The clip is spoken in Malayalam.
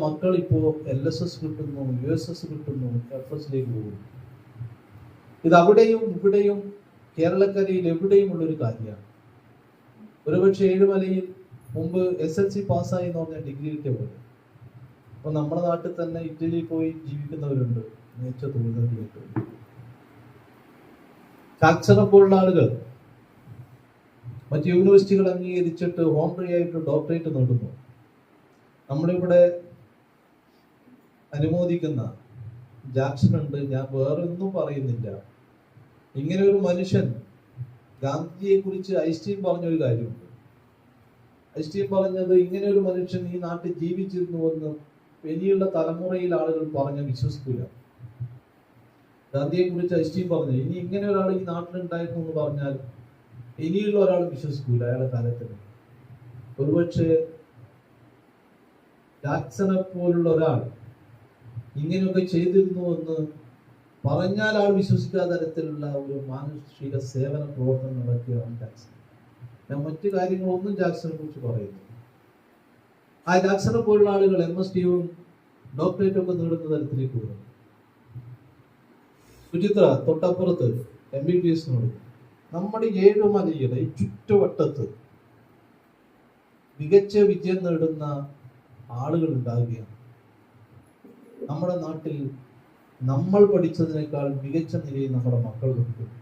മക്കൾ ഇപ്പോ എൽ എസ് എസ് കിട്ടുന്നു യു എസ് എസ് കിട്ടുന്നു എഫ് എസിലേക്ക് പോകുന്നു. ഇത് അവിടെയും ഇവിടെയും കേരളക്കരയിൽ എവിടെയും ഉള്ളൊരു കാര്യമാണ്. ഒരുപക്ഷെ ഏഴുമലയിൽ മുമ്പ് എസ് എൽ സി പാസ്സായി എന്ന് പറഞ്ഞാൽ ഡിഗ്രി കിട്ടിയ പോലെ അപ്പൊ നമ്മുടെ നാട്ടിൽ തന്നെ ഇറ്റലിയിൽ പോയി ജീവിക്കുന്നവരുണ്ട്. മികച്ച തൊഴിലാളിയായിട്ട് കാച്ചനെ പോലുള്ള ആളുകൾ. മറ്റ് യൂണിവേഴ്സിറ്റികൾ അംഗീകരിച്ചിട്ട് ഹോംറി ആയിട്ട് ഡോക്ടറേറ്റ് നേടുന്നു. നമ്മളിവിടെ അനുമോദിക്കുന്ന ജാക്സൺ ഉണ്ട്. ഞാൻ വേറൊന്നും പറയുന്നില്ല. ഇങ്ങനെ ഒരു മനുഷ്യൻ ഗാന്ധിജിയെ കുറിച്ച് ഐസ്റ്റീൻ പറഞ്ഞൊരു കാര്യമുണ്ട്. ഐസ്റ്റീൻ പറഞ്ഞത് ഇങ്ങനെ ഒരു മനുഷ്യൻ ഈ നാട്ടിൽ ജീവിച്ചിരുന്നുവെന്ന് ഇനിയുള്ള തലമുറയിൽ ആളുകൾ പറഞ്ഞ് വിശ്വസിക്കില്ല ഗാന്ധിയെ കുറിച്ച് ഐസ്റ്റീൻ പറഞ്ഞു ഇനി ഇങ്ങനെ ഒരാൾ ഈ നാട്ടിലുണ്ടായിരുന്നു എന്ന് പറഞ്ഞാൽ ഇനിയുള്ള ഒരാൾ വിശ്വസിക്കൂല അയാളുടെ കാലത്തിൽ ഒരുപക്ഷെ ജാക്സനെ പോലുള്ള ഒരാൾ ഇങ്ങനെയൊക്കെ ചെയ്തിരുന്നു എന്ന് പറഞ്ഞാൽ ആൾ വിശ്വസിക്കാത്ത തരത്തിലുള്ള ഒരു മാനുഷിക സേവന പ്രവർത്തനം നടത്തിയാണ് ജാക്സൺ ഞാൻ മറ്റു കാര്യങ്ങളൊന്നും ജാക്സനെ കുറിച്ച് പറയുന്നു ആ ജാക്സനെ പോലുള്ള ആളുകൾ എം എസ് ടിയും ഡോക്ടറേറ്റ് ഒക്കെ നേടുന്ന തരത്തിലേക്ക് വരുന്നു സുചിത്ര തൊട്ടപ്പുറത്ത് എം ബി ബി എസ് നമ്മുടെ നമ്മുടെ ഏഴുമലയുടെ ഈ ചുറ്റുവട്ടത്ത് മികച്ച വിജയം നേടുന്ന ആളുകൾ ഉണ്ടാവുകയാണ്. നമ്മുടെ നാട്ടിൽ നമ്മൾ പഠിച്ചതിനേക്കാൾ മികച്ച നിലയിൽ നമ്മുടെ മക്കൾ പഠിക്കും